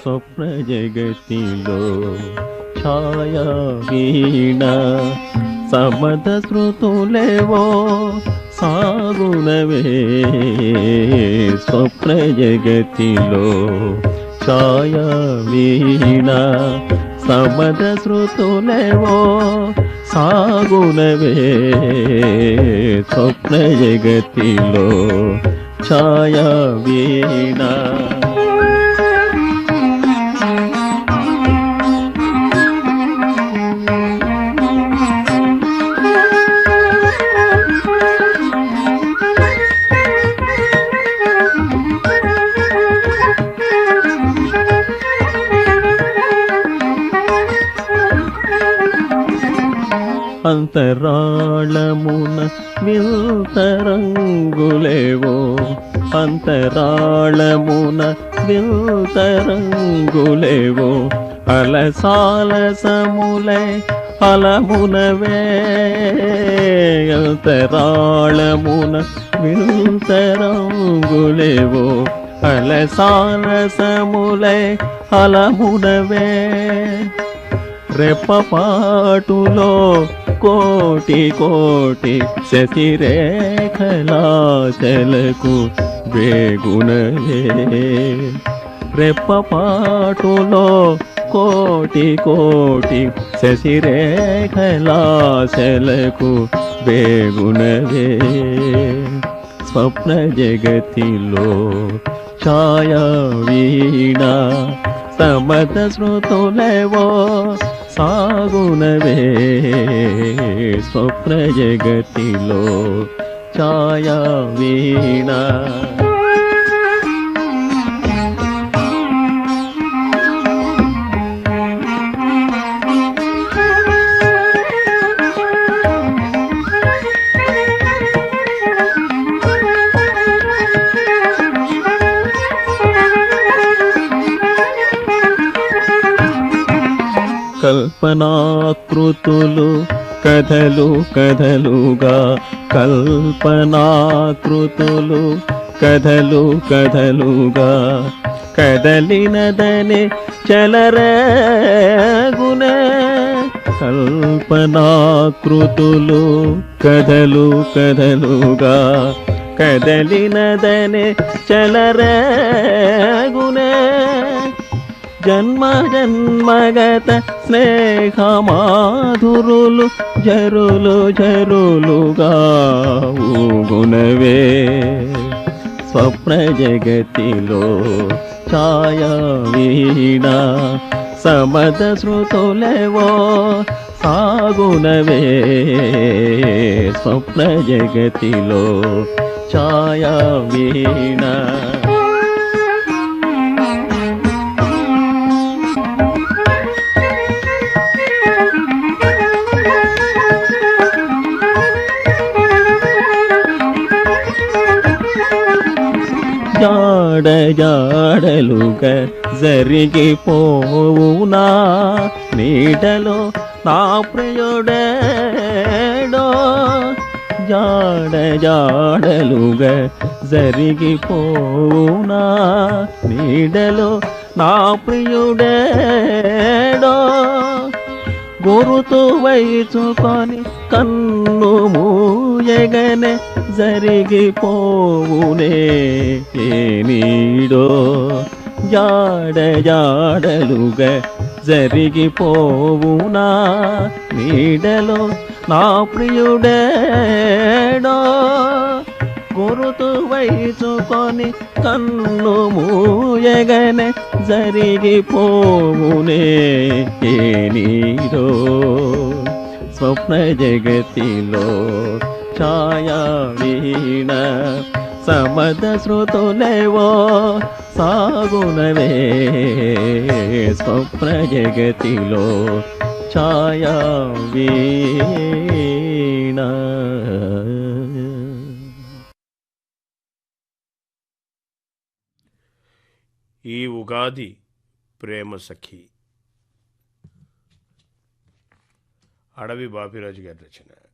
స్వప్న జగతిలో ఛాయా వీణ సమద శృతులేవో సాగునవే స్వప్న జగతిలో ఛాయా వీణ సమద శృతులేవో సాగునవే స్వప్న జగతిలో ఛాయా వీణ అంతరాళమున వింతరంగులేవో అంతరాళమున వింతరంగులేవో అలసాలసములై అలమునవే. అంతరాళమున వింతరంగులేవో అలసాలసములై అలమునవే. రెప్పపాటులో కోటి కోటి శశిరేఖలాచలకు వేగునలే. రెప్పపాటులో కోటి కోటి శశిరేఖలాచలకు వేగునవే స్వప్న జగతిలో ఛాయా వీణ సమత శృతులేవో సాగునవే స్వప్న జగతిలో ఛాయా వీణ కల్పనాకృతులు కథలు కథలుగా. కల్పనాకృతులు కథలు కథలుగా. కదలినదనే చలరగునే. కల్పనాకృతులు కథలు కథలుగా. కదలినదనే చలరగునే. జన్మ జన్మగత స్నేహమాధురులు జరులు జరులుగా ఊగునవే. స్వప్న జగతిలో ఛాయా వీణ సమద శృతులేవో సాగునవే. స్వప్న జగతిలో ఛాయా వీణ జాడ జరిగిపోవునా నీటలో నా ప్రియుడేడో. జాడజాడలుగా జరిగిపోవునా నీడలో నా ప్రియుడేడో. గురుతు వైచుకొని కన్ను మూయగనే జరిగిపోవునే. ఏ నీడో జాడజాడలుగా జరిగిపోవునా? నీడలో నా ప్రియుడేడో గురుతు వైచుకొని కన్ను మూయగనే జరిగిపోవునే నీరో? స్వప్న జగతిలో ఛాయా వీణ సమద శృతులేవో సాగునవే. స్వప్న జగతిలో ఛాయా వీణ ఈ ఉగాది ప్రేమ సఖి. అడవి బాపిరాజు గారి రచన.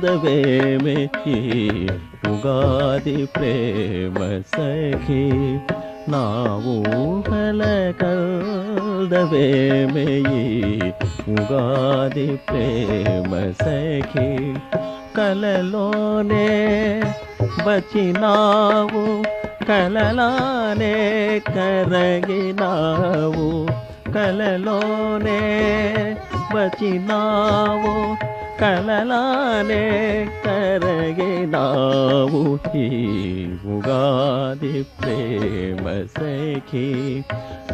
కదవేమే ఉగాది ప్రేమ సఖి. నా ఊహల కదవేమే ఉగాది ప్రేమ సఖి. కలలోనే బచినావు కలలానే కరగినావు. కలలోనే బచినావు కలలానే కరగినావు ఈ ఉగాది ప్రేమ సఖి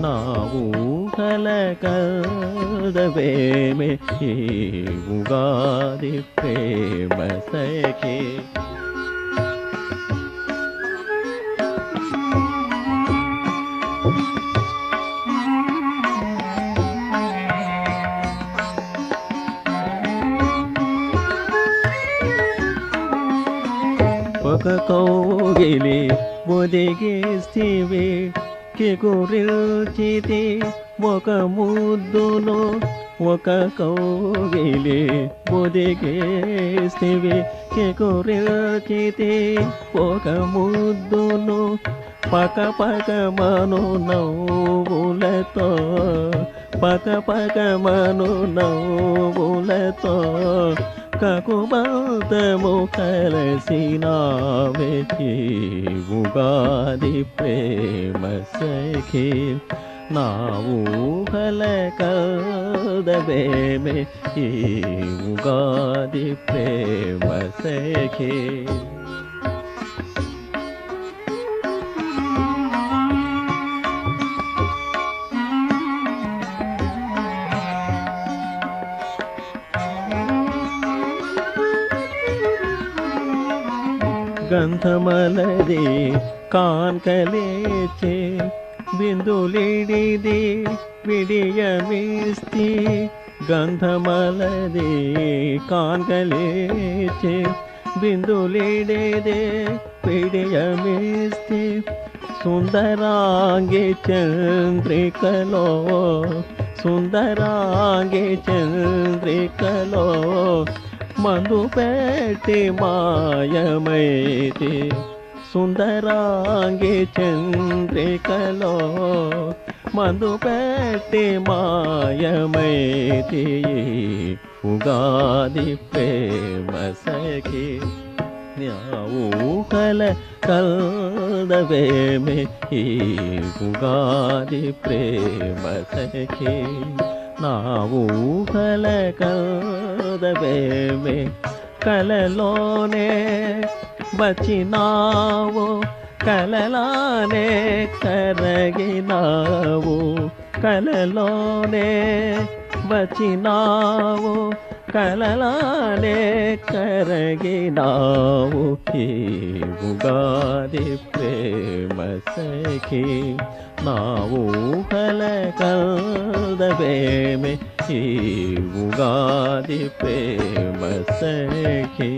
నా ఊహల కదవేమే ఈ ఉగాది ప్రేమ సఖి ఒక కౌగిలి ఒదిగేస్తివి కిగురిల్చితి ఒక ముద్దును ఒక కౌగిలి ఒదిగేస్తివి కిగురిల్చితి ఒక ముద్దును పక పక మను నవ్వులతో పక పక మను నవ్వులతో కకుబంతము కలసినావే. ఈ ఉగాది ప్రేమ సఖి నా ఊహల కదవేమే ఈ ఉగాది ప్రేమ సఖి. గంధమలది కాన్కలేచే బిందులిడిది విడియమిస్తి గంధమలది కాన్కలేచే బిందులిడిదే విడియమిస్తి సుందరాంగి చంద్రికలో సుందరాంగి చంద్రికలో మందు పెట్టి మాయమైతే సుందరాంగి చంద్రికలో మందు మాయమైతే ఉగాది ప్రేమసకి ఊహల కలదవేమే ఈ ఉగాది ప్రేమసఖి నా ఊహల కదవేమే కలలోనే బచినావు కలలానే కరగినావు. కలలోనే బచినావు కలలానే కరగినావు. ఈ ఉగాది ప్రేమ సఖీ నా ఊహల కదవేమే ఈ ఉగాది ప్రేమ సఖి.